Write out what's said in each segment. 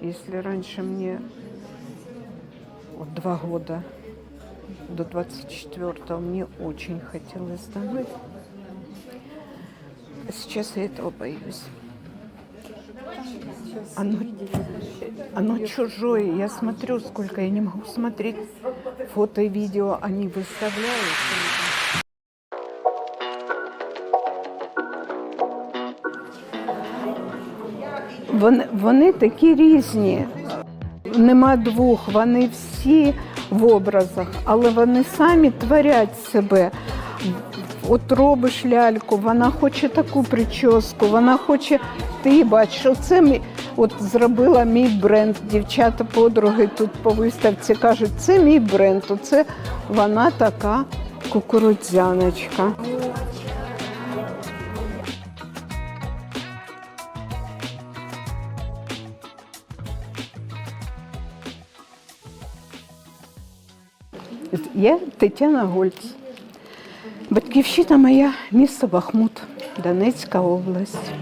Если раньше мне вот два года до 24 мне очень хотелось домой, сейчас я этого боюсь. Оно, оно чужое. Я смотрю, сколько я не могу смотреть фото и видео, они выставляют. Вони, вони такі різні. Нема двох, вони всі в образах, але вони самі творять себе. От робиш ляльку, вона хоче таку прическу, вона хоче. Ти бачиш, оце мій, от зробила мій бренд. Дівчата, подруги тут по виставці кажуть, це мій бренд, оце вона така кукурудзяночка. Я Тетяна Гольц. Батьківщина моя місто Бахмут, Донецька область.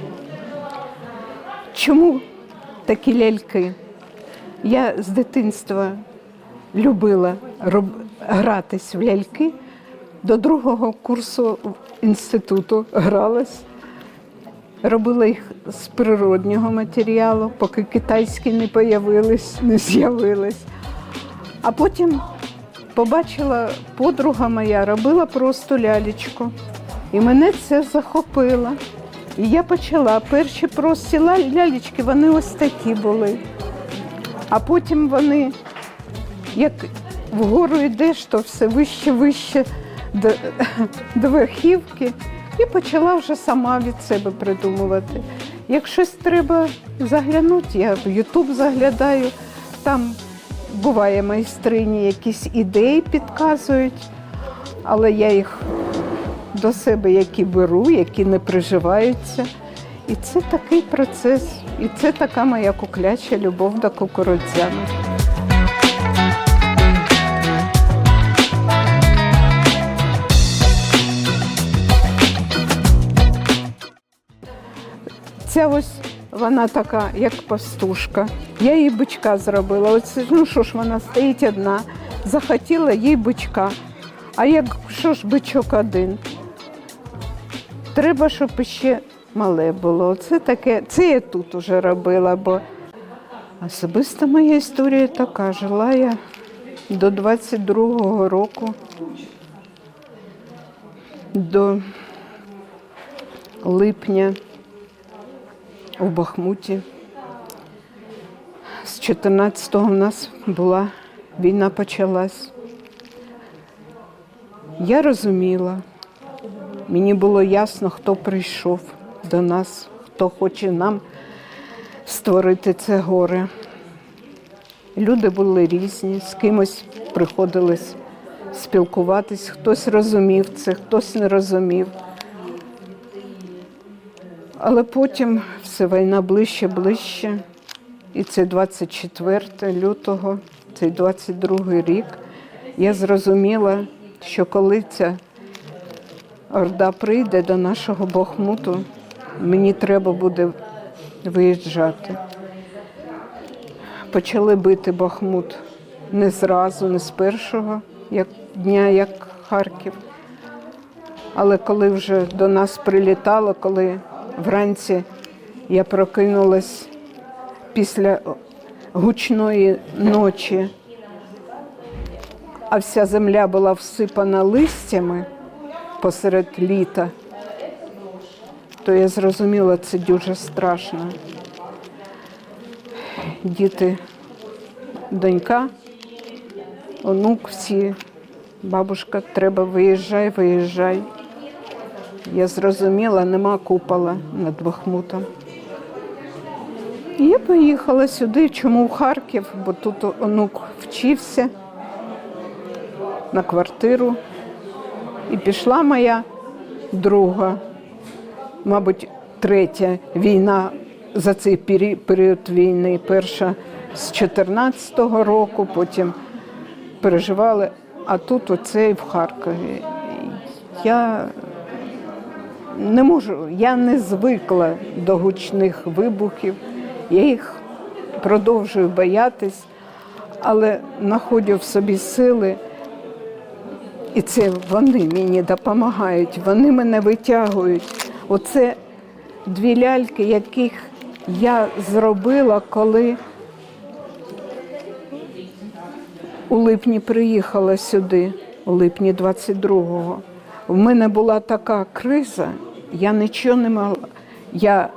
Чому такі ляльки? Я з дитинства любила роб... гратись в ляльки. До другого курсу інституту гралась. Робила їх з природнього матеріалу, поки китайські не появились, не з'явились. А потім побачила подруга моя, робила просто лялечку. І мене це захопило. І я почала. Перші прості ля- лялечки, вони ось такі були. А потім вони, як вгору йдеш, то все вище, вище до, до верхівки. І почала вже сама від себе придумувати. Як щось треба заглянути, я в Ютуб заглядаю, там буває майстрині якісь ідеї підказують, але я їх до себе які беру, які не приживаються. І це такий процес, і це така моя кукляча любов до кукурудзями. Ця ось вона така, як пастушка. Я їй бичка зробила. Оце, ну що ж, вона стоїть одна. Захотіла їй бичка. А як що ж бичок один? Треба, щоб ще мале було. Це таке, це я тут уже робила, бо особиста моя історія така. Жила я до 22-го року, до липня у Бахмуті. З 14-го в нас була війна почалась. Я розуміла, мені було ясно, хто прийшов до нас, хто хоче нам створити це горе. Люди були різні, з кимось приходилось спілкуватись, хтось розумів це, хтось не розумів. Але потім все війна ближче, ближче. І це 24 лютого, цей 22 рік. Я зрозуміла, що коли ця орда прийде до нашого Бахмуту, мені треба буде виїжджати. Почали бити Бахмут не зразу, не з першого як дня, як Харків. Але коли вже до нас прилітало, коли вранці я прокинулась після гучної ночі, а вся земля була всипана листями посеред літа, то я зрозуміла, це дуже страшно. Діти, донька, онук всі, бабушка, треба виїжджай, виїжджай. Я зрозуміла, нема купола над Бахмутом. І я поїхала сюди, чому в Харків, бо тут онук вчився на квартиру. І пішла моя друга, мабуть, третя війна за цей період війни. Перша з 14-го року, потім переживали, а тут оцей в Харкові. Я не можу, я не звикла до гучних вибухів. Я їх продовжую боятись, але знаходжу в собі сили. І це вони мені допомагають, вони мене витягують. Оце дві ляльки, яких я зробила, коли у липні приїхала сюди, у липні 22-го. В мене була така криза, я нічого не могла. Я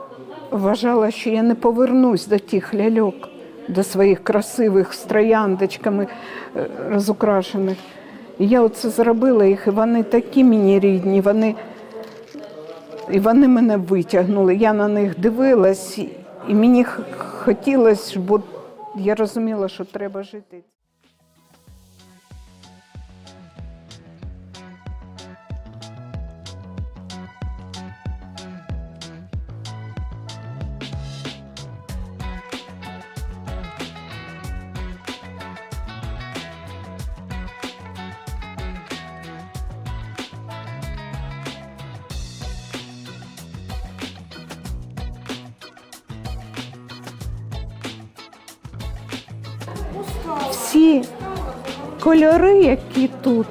вважала, що я не повернусь до тих ляльок, до своїх красивих з трояндочками е, розукрашених. І я оце зробила їх, і вони такі мені рідні, вони, і вони мене витягнули. Я на них дивилась, і мені хотілося, бо я розуміла, що треба жити. Всі кольори, які тут,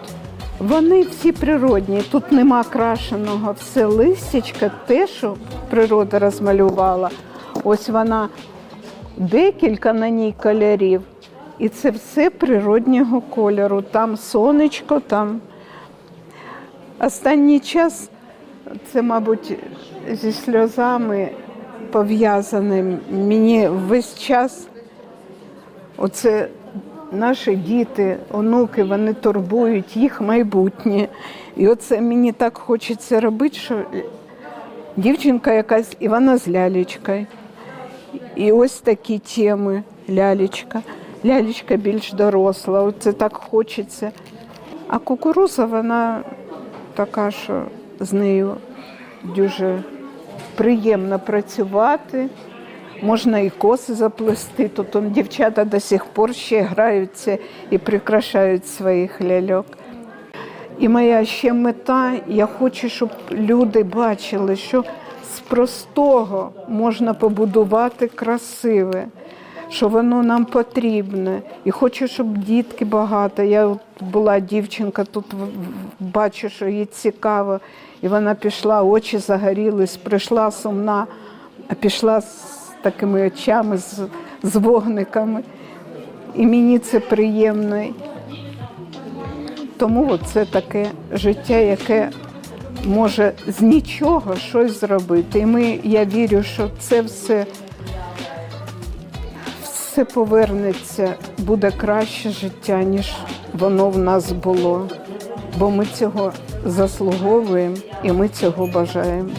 вони всі природні. Тут нема крашеного, все листячка, те, що природа розмалювала. Ось вона декілька на ній кольорів. І це все природнього кольору. Там сонечко, там. Останній час це, мабуть, зі сльозами пов'язане. Мені весь час Оце наші діти, онуки, вони турбують їх майбутнє. І оце мені так хочеться робити, що дівчинка якась, і вона з лялечкою. І ось такі теми лялечка. Лялечка більш доросла, оце так хочеться. А кукуруза, вона така, що з нею дуже приємно працювати. Можна і коси заплести. Тут он, дівчата до сих пор ще граються і прикрашають своїх ляльок. І моя ще мета, я хочу, щоб люди бачили, що з простого можна побудувати красиве, що воно нам потрібне. І хочу, щоб дітки багато. Я була дівчинка, тут бачу, що їй цікаво. І вона пішла, очі загорілись, прийшла сумна, а пішла такими очами, з, з вогниками. І мені це приємно. Тому це таке життя, яке може з нічого щось зробити. І ми, я вірю, що це все, все повернеться, буде краще життя, ніж воно в нас було. Бо ми цього заслуговуємо і ми цього бажаємо.